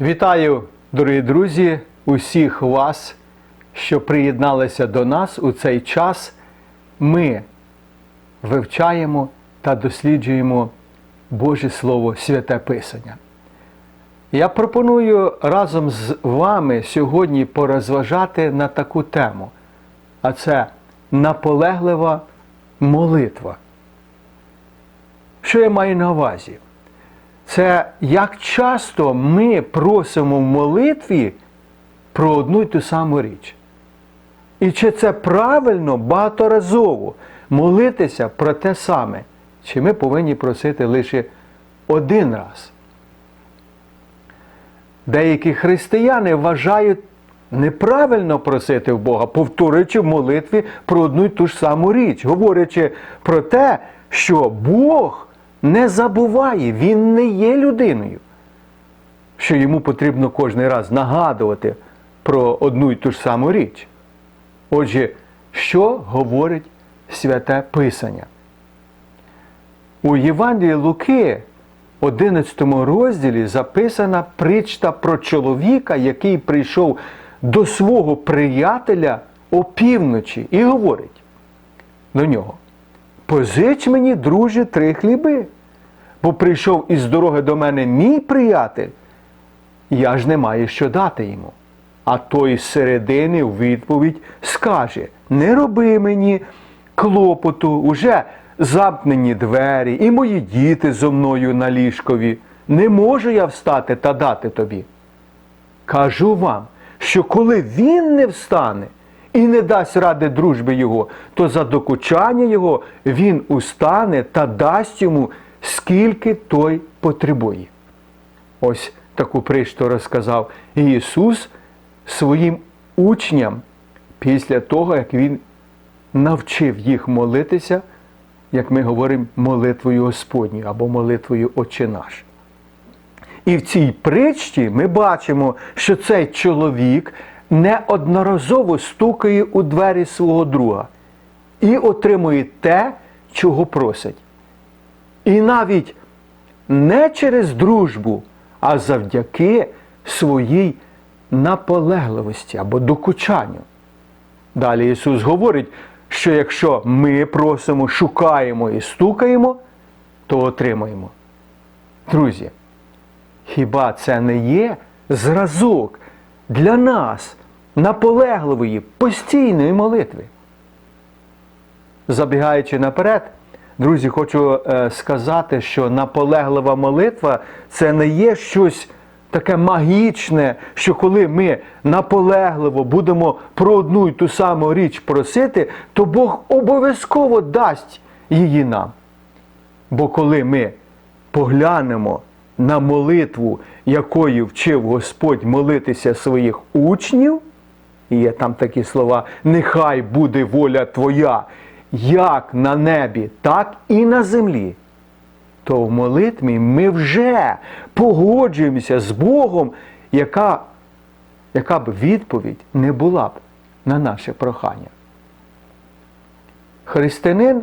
Вітаю, дорогі друзі, усіх вас, що приєдналися до нас у цей час. Ми вивчаємо та досліджуємо Боже Слово Святе Писання. Я пропоную разом з вами сьогодні порозважати на таку тему, а це наполеглива молитва. Що я маю на увазі? Це як часто ми просимо в молитві про одну й ту саму річ. І чи це правильно багаторазово молитися про те саме, чи ми повинні просити лише один раз. Деякі християни вважають неправильно просити в Бога, повторюючи в молитві про одну й ту ж саму річ, говорячи про те, що Бог не забуває, Він не є людиною, що йому потрібно кожен раз нагадувати про одну й ту ж саму річ. Отже, що говорить святе Писання? У Євангелії Луки, 11 розділі, записана причта про чоловіка, який прийшов до свого приятеля опівночі і говорить до нього: Позич мені, друже, три хліби, бо прийшов із дороги до мене мій приятель, я ж не маю що дати йому. А той з середини в відповідь скаже: Не роби мені клопоту, уже замкнені двері, і мої діти зо мною на ліжкові. Не можу я встати та дати тобі. Кажу вам, що коли він не встане і не дасть ради дружби його, то за докучання його він устане та дасть йому, скільки той потребує. Ось таку пришту розказав Ісус своїм учням після того, як Він навчив їх молитися, як ми говоримо, молитвою Господню або молитвою Отче наш. І в цій притчі ми бачимо, що цей чоловік неодноразово стукає у двері свого друга і отримує те, чого просить. І навіть не через дружбу, а завдяки своїй наполегливості або докучанню. Далі Ісус говорить, що якщо ми просимо, шукаємо і стукаємо, то отримаємо. Друзі, хіба це не є зразок для нас наполегливої, постійної молитви? Забігаючи наперед, друзі, хочу е, сказати, що наполеглива молитва це не є щось таке магічне, що коли ми наполегливо будемо про одну й ту саму річ просити, то Бог обов'язково дасть її нам. Бо коли ми поглянемо на молитву, якою вчив Господь молитися своїх учнів, і є там такі слова, нехай буде воля Твоя, як на небі, так і на землі. То в молитві ми вже погоджуємося з Богом, яка, яка б відповідь не була б на наше прохання. Християнин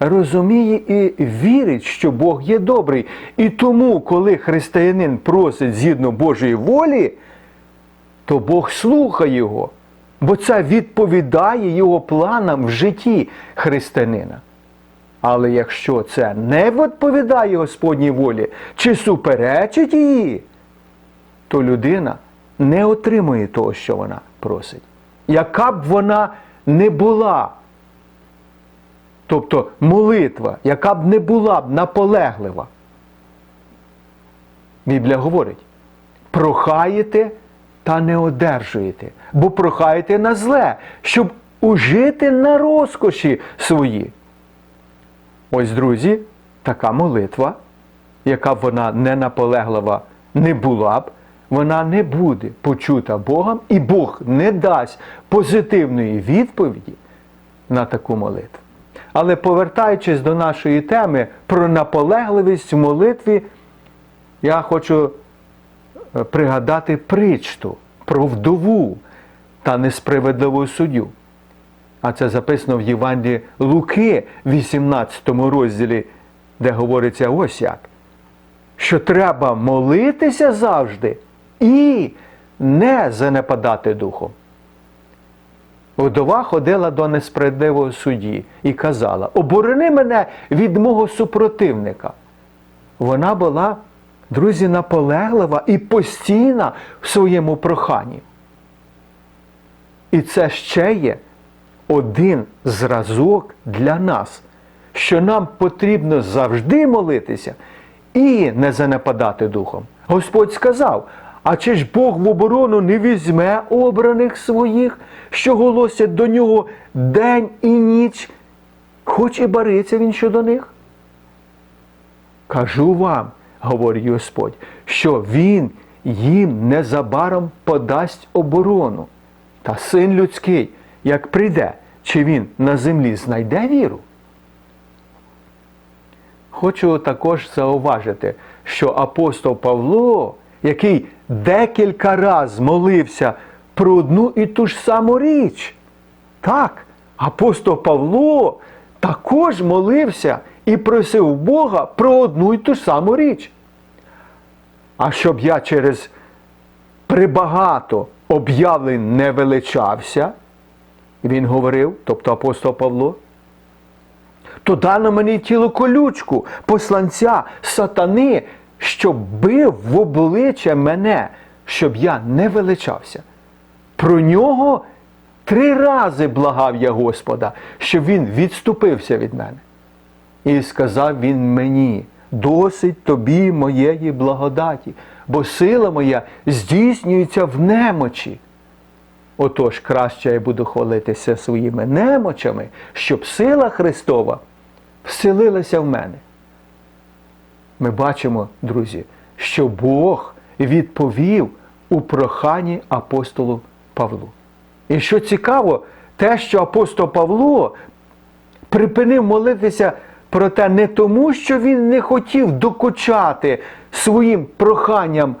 розуміє і вірить, що Бог є добрий. І тому, коли християнин просить згідно Божої волі, то Бог слухає його, бо це відповідає його планам в житті християнина. Але якщо це не відповідає Господній волі чи суперечить її, то людина не отримує того, що вона просить. Яка б вона не була, тобто молитва, яка б не була б наполеглива. Біблія говорить: прохаєте та не одержуєте, бо прохаєте на зле, щоб ужити на розкоші свої. Ось, друзі, така молитва, яка б вона не наполеглива не була б, вона не буде почута Богом, і Бог не дасть позитивної відповіді на таку молитву. Але повертаючись до нашої теми про наполегливість в молитві, я хочу е, пригадати причту про вдову та несправедливу суддю. А це записано в Євангелії Луки, 18 розділі, де говориться ось як. Що треба молитися завжди і не занепадати духом. Вдова ходила до несправедливого судді і казала: оборони мене від мого супротивника. Вона була, друзі, наполеглива і постійна в своєму проханні. І це ще є один зразок для нас, що нам потрібно завжди молитися і не занепадати духом. Господь сказав: а чи ж Бог в оборону не візьме обраних своїх, що голосять до нього день і ніч, хоч і бариться він щодо них? Кажу вам, говорить Господь, що Він їм незабаром подасть оборону. Та син людський, як прийде, чи він на землі знайде віру? Хочу також зауважити, що апостол Павло, який декілька разів молився про одну і ту ж саму річ. Так, апостол Павло також молився і просив Бога про одну і ту ж саму річ. А щоб я через прибагато об'явлень не величався, він говорив, тобто апостол Павло, то дано мені тіло колючку, посланця, сатани, щоб бив в обличчя мене, щоб я не величався. Про нього три рази благав я Господа, щоб він відступився від мене. І сказав він мені: досить тобі моєї благодаті, бо сила моя здійснюється в немочі. Отож, краще я буду хвалитися своїми немочами, щоб сила Христова вселилася в мене. Ми бачимо, друзі, що Бог відповів у проханні апостолу Павлу. І що цікаво, те, що апостол Павло припинив молитися про те не тому, що він не хотів докучати своїм проханням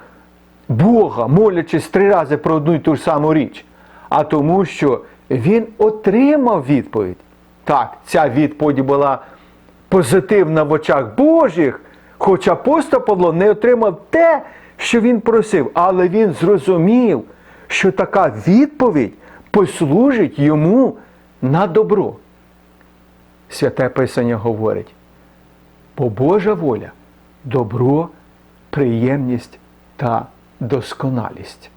Бога, молячись три рази про одну і ту ж саму річ, а тому, що він отримав відповідь. Так, ця відповідь була позитивна в очах Божих, хоч апостол Павло не отримав те, що він просив, але він зрозумів, що така відповідь послужить йому на добро. Святе Писання говорить, бо Божа воля добро, приємність та досконалість.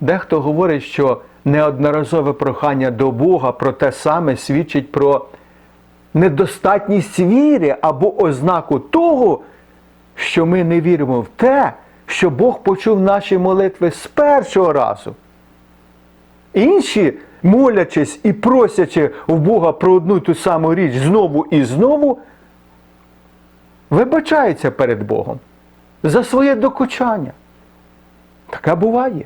Дехто говорить, що неодноразове прохання до Бога про те саме свідчить про недостатність віри або ознаку того, що ми не віримо в те, що Бог почув наші молитви з першого разу. Інші, молячись і просячи в Бога про одну ту саму річ знову і знову, вибачаються перед Богом за своє докучання. Таке буває.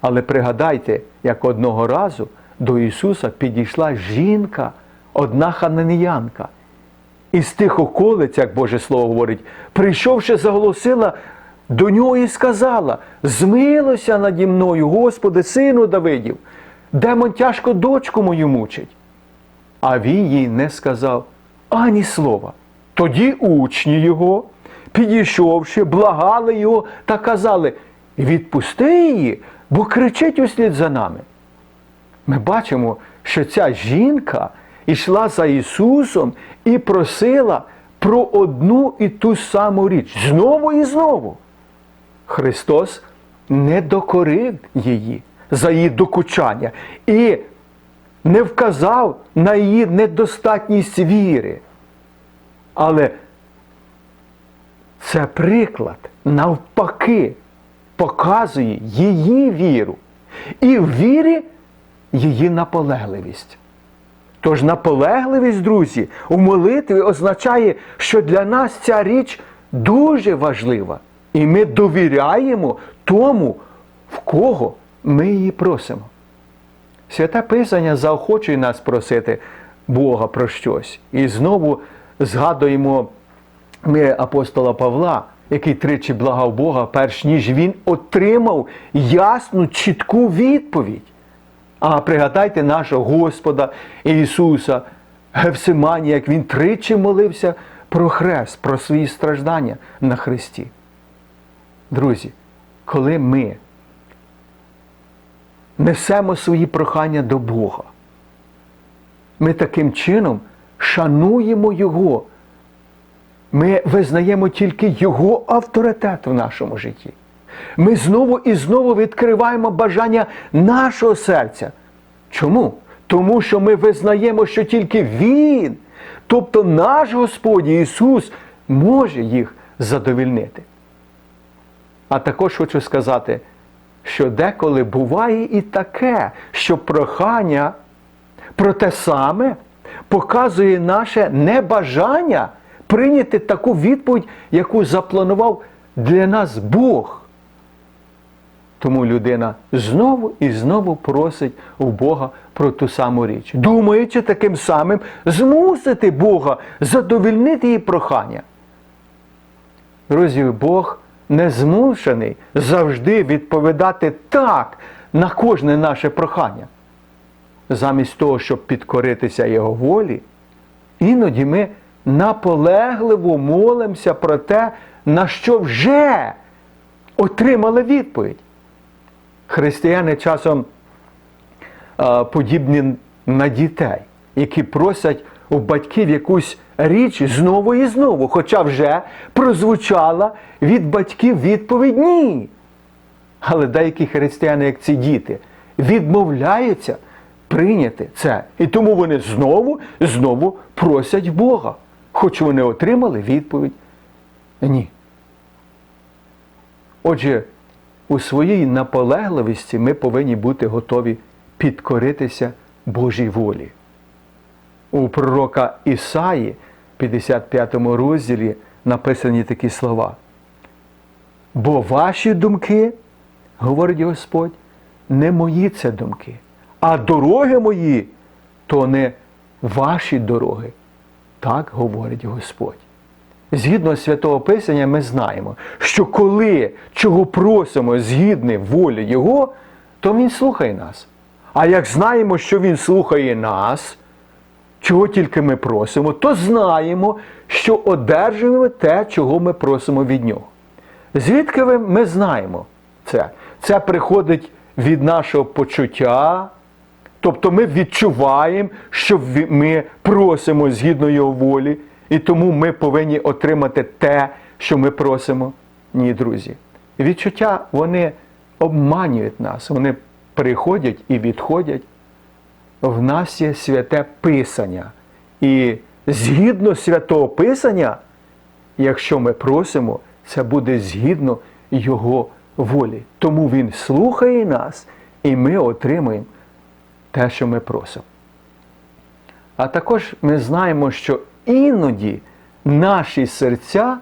Але пригадайте, як одного разу до Ісуса підійшла жінка, одна хананіянка. І з тих околиць, як Боже Слово говорить, прийшовши, заголосила до нього і сказала: Змилося наді мною, Господи, сину Давидів, демон тяжко дочку мою мучить. А він їй не сказав ані слова. Тоді учні його, підійшовши, благали його та казали: відпусти її, бо кричить услід за нами. Ми бачимо, що ця жінка йшла за Ісусом і просила про одну і ту саму річ знову і знову. Христос не докорив її за її докучання і не вказав на її недостатність віри. Але це приклад навпаки показує її віру. І в вірі її наполегливість. Тож наполегливість, друзі, у молитві означає, що для нас ця річ дуже важлива. І ми довіряємо тому, в кого ми її просимо. Святе Писання заохочує нас просити Бога про щось. І знову згадуємо ми апостола Павла, який тричі благав Бога, перш ніж він отримав ясну, чітку відповідь. А пригадайте нашого Господа Ісуса Гевсимані, як Він тричі молився про хрест, про свої страждання на Христі. Друзі, коли ми несемо свої прохання до Бога, ми таким чином шануємо Його. Ми визнаємо тільки Його авторитет в нашому житті. Ми знову і знову відкриваємо бажання нашого серця. Чому? Тому що ми визнаємо, що тільки Він, тобто наш Господь Ісус, може їх задовільнити. А також хочу сказати, що деколи буває і таке, що прохання про те саме показує наше небажання прийняти таку відповідь, яку запланував для нас Бог. Тому людина знову і знову просить у Бога про ту саму річ, думаючи таким самим змусити Бога задовільнити її прохання. Друзі, Бог не змушений завжди відповідати так на кожне наше прохання. Замість того, щоб підкоритися Його волі, іноді ми наполегливо молимося про те, на що вже отримали відповідь. Християни часом подібні на дітей, які просять у батьків якусь річ знову і знову, хоча вже прозвучала від батьків відповідь ні. Але деякі християни, як ці діти, відмовляються прийняти це. І тому вони знову знову просять Бога, хоч вони отримали відповідь ні. Отже, у своїй наполегливості ми повинні бути готові підкоритися Божій волі. У пророка Ісаї, 55 розділі, написані такі слова. Бо ваші думки, говорить Господь, не мої це думки, а дороги мої то не ваші дороги. Так говорить Господь. Згідно Святого Писання, ми знаємо, що коли чого просимо згідно волі Його, то Він слухає нас. А як знаємо, що Він слухає нас, чого тільки ми просимо, то знаємо, що одержуємо те, чого ми просимо від Нього. Звідки ми знаємо це? Це приходить від нашого почуття. Тобто ми відчуваємо, що ми просимо згідно Його волі, і тому ми повинні отримати те, що ми просимо. Ні, друзі. Відчуття вони обманюють нас, вони приходять і відходять. В нас є святе Писання. І згідно святого Писання, якщо ми просимо, це буде згідно Його волі. Тому Він слухає нас, і ми отримаємо те, що ми просимо. А також ми знаємо, що іноді наші серця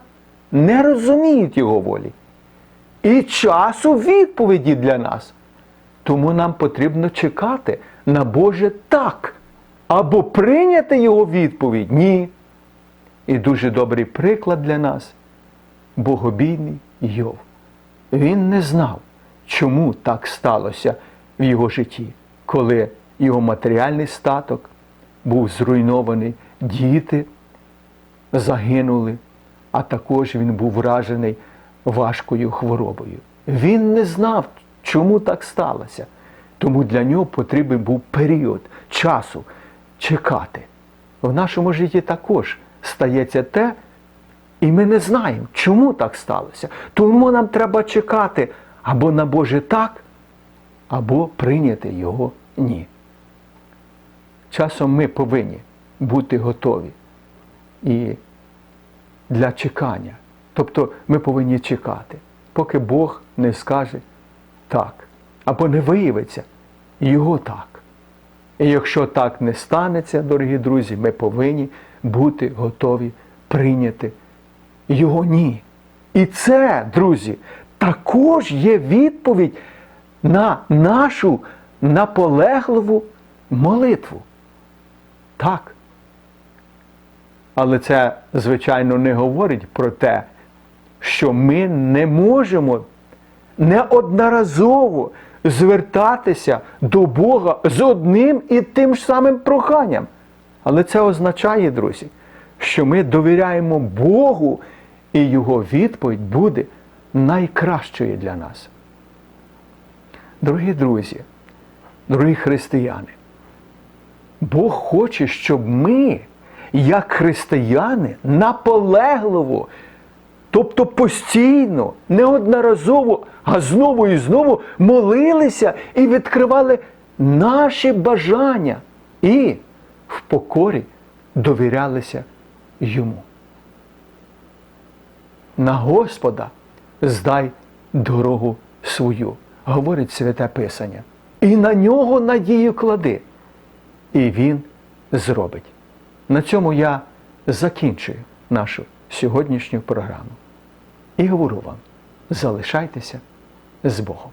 не розуміють Його волі. І часу відповіді для нас. Тому нам потрібно чекати на Боже так. Або прийняти Його відповідь ні. І дуже добрий приклад для нас богобійний Йов. Він не знав, чому так сталося в його житті, коли його матеріальний статок був зруйнований, діти загинули, а також він був вражений важкою хворобою. Він не знав, чому так сталося. Тому для нього потрібен був період часу чекати. В нашому житті також стається те, і ми не знаємо, чому так сталося. Тому нам треба чекати або на Боже так, або прийняти його ні. Часом ми повинні бути готові і для чекання. Тобто ми повинні чекати, поки Бог не скаже так, або не виявиться його так. І якщо так не станеться, дорогі друзі, ми повинні бути готові прийняти його ні. І це, друзі, також є відповідь на нашу наполегливу молитву. Так. Але це, звичайно, не говорить про те, що ми не можемо неодноразово звертатися до Бога з одним і тим ж самим проханням. Але це означає, друзі, що ми довіряємо Богу, і Його відповідь буде найкращої для нас. Дорогі друзі, дорогі християни, Бог хоче, щоб ми, як християни, наполегливо, тобто постійно, неодноразово, а знову і знову молилися і відкривали наші бажання і в покорі довірялися йому. На Господа здай дорогу свою, говорить Святе Писання. І на нього надію клади. І Він зробить. На цьому я закінчую нашу сьогоднішню програму. І говорю вам: залишайтеся з Богом.